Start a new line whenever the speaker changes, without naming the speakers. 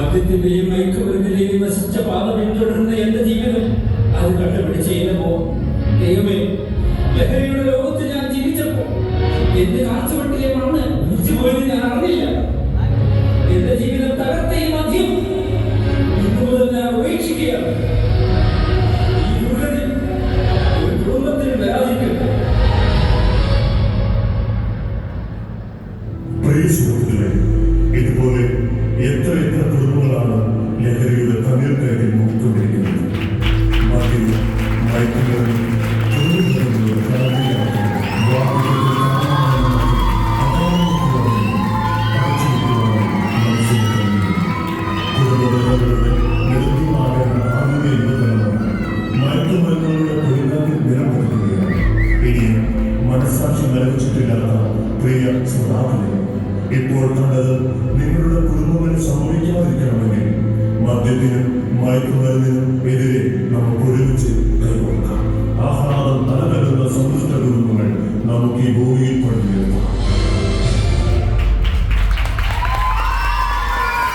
മദ്യത്തിന്റെയും മയക്കുമരുന്നിന്റെയും നശിച്ച പാത പിന്തുടരുന്ന എന്റെ ജീവിതം അത് കണ്ടുപിടിച്ചോ ദൈവമേ
മനസ്സാക്ഷി നിലവിച്ചിട്ടില്ലാത്ത പ്രിയ ശ്രോതാക്കളെ ഇപ്പോൾ കണ്ടത് നിങ്ങളുടെ കുടുംബങ്ങളിൽ സംഭവിക്കാതിരിക്കണമെങ്കിൽ മദ്യത്തിനും മയക്കുമരുന്നിനും എതിരെ നമുക്ക് ഒരുമിച്ച് കൈകൊടുക്കാം ആഹ്ലാദം തലകരുന്ന സന്തുഷ്ട കുടുംബങ്ങൾ നമുക്ക് ഈ ഭൂമിയിൽ